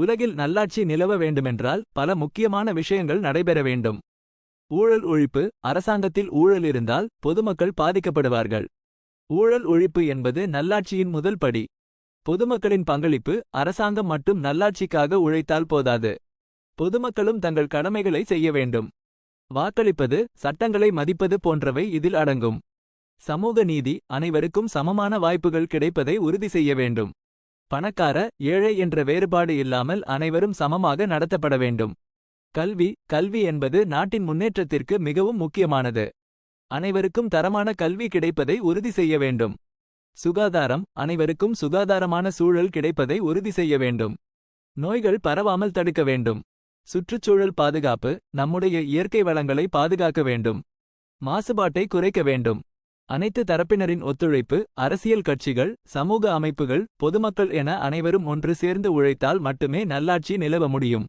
உலகில் நல்லாட்சி நிலவ வேண்டுமென்றால் பல முக்கியமான விஷயங்கள் நடைபெற வேண்டும். ஊழல் ஒழிப்பு அரசாங்கத்தில் ஊழல் இருந்தால் பொதுமக்கள் பாதிக்கப்படுவார்கள். ஊழல் ஒழிப்பு என்பது நல்லாட்சியின் முதல் படி. பொதுமக்களின் பங்களிப்பு அரசாங்கம் மட்டும் நல்லாட்சிக்காக உழைத்தால் போதாது. பொதுமக்களும் தங்கள் கடமைகளை செய்ய வேண்டும். வாக்களிப்பது சட்டங்களை மதிப்பது போன்றவை இதில் அடங்கும். சமூக நீதி அனைவருக்கும் சமமான வாய்ப்புகள் கிடைப்பதை உறுதி செய்ய வேண்டும். பணக்கார ஏழை என்ற வேறுபாடு இல்லாமல் அனைவரும் சமமாக நடத்தப்பட வேண்டும். கல்வி கல்வி என்பது நாட்டின் முன்னேற்றத்திற்கு மிகவும் முக்கியமானது. அனைவருக்கும் தரமான கல்வி கிடைப்பதை உறுதி செய்ய வேண்டும். சுகாதாரம் அனைவருக்கும் சுகாதாரமான சூழல் கிடைப்பதை உறுதி செய்ய வேண்டும். நோய்கள் பரவாமல் தடுக்க வேண்டும். சுற்றுச்சூழல் பாதுகாப்பு நம்முடைய இயற்கை வளங்களை பாதுகாக்க வேண்டும். மாசுபாட்டை குறைக்க வேண்டும். அனைத்து தரப்பினரின் ஒத்துழைப்பு அரசியல் கட்சிகள் சமூக அமைப்புகள் பொதுமக்கள் என அனைவரும் ஒன்று சேர்ந்து உழைத்தால் மட்டுமே நல்லாட்சி நிலவ முடியும்.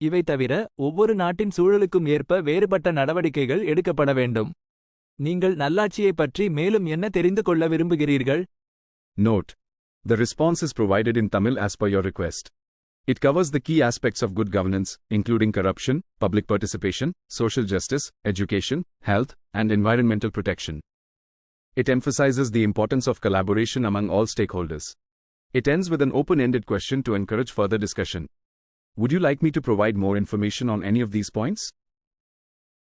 இவை தவிர ஒவ்வொரு நாட்டின் சூழலுக்கும் ஏற்ப வேறுபட்ட நடவடிக்கைகள் எடுக்கப்பட வேண்டும். நீங்கள் நல்லாட்சியைப் பற்றி மேலும் என்ன தெரிந்து கொள்ள விரும்புகிறீர்கள்? Note the response is provided in Tamil as per your request It covers the key aspects of good governance, including corruption, public participation, social justice, education, health, and environmental protection. It emphasizes the importance of collaboration among all stakeholders. It ends with an open ended question to encourage further discussion. Would you like me to provide more information on any of these points?